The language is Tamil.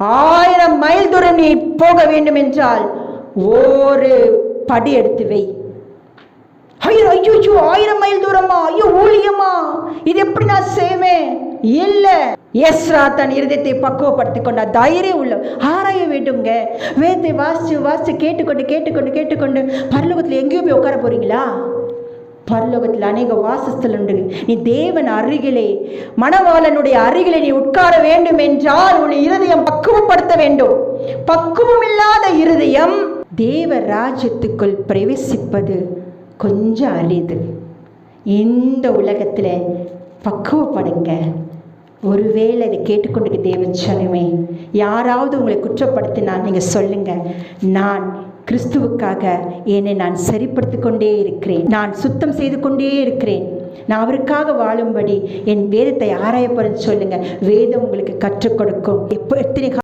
ஆயிரம் மைல் தூரம் நீ போக வேண்டும் என்றால் ஒரு படி எடுத்து வை. ஐயோ ஐயோ ஐயோ, ஆயிரம் மைல் தூரமா? ஐயோ ஊழியமா? இது எப்படி நான் செய்வேன்? இல்ல. எஸ்ரா தன் இருதயத்தை பக்குவப்படுத்தி கொண்ட தைரியம் உள்ள ஆராய வேண்டுங்க வேத்தை வாசிச்சு வாசிச்சு கேட்டுக்கொண்டு கேட்டுக்கொண்டு கேட்டுக்கொண்டு பரலோகத்தில் எங்கேயோ போய் உட்கார போறீங்களா? பரலோகத்தில் அநேக வாசஸ்தல் உண்டு. நீ தேவன் அருகிலே மணவாளனுடைய அருகிலே நீ உட்கார வேண்டும் என்றால் உன் இருதயம் பக்குவப்படுத்த வேண்டும். பக்குவம் இல்லாத இருதயம் தேவ ராஜ்யத்துக்குள் பிரவேசிப்பது கொஞ்சம் அரிது. இந்த உலகத்தில் பக்குவப்படுங்க. ஒருவேளை இதை கேட்டுக்கொண்டு தேவச்சனமே யாராவது உங்களை குற்றப்படுத்தினா நீங்கள் சொல்லுங்கள் நான் கிறிஸ்துவுக்காக என்னை நான் சரிப்படுத்திக் கொண்டே இருக்கிறேன். நான் சுத்தம் செய்து கொண்டே இருக்கிறேன். நான் அவருக்காக வாழும்படி என் வேதத்தை ஆராயப்படுன்னு சொல்லுங்க. வேதம் உங்களுக்கு கற்றுக் கொடுக்கும். எப்போ எத்தனை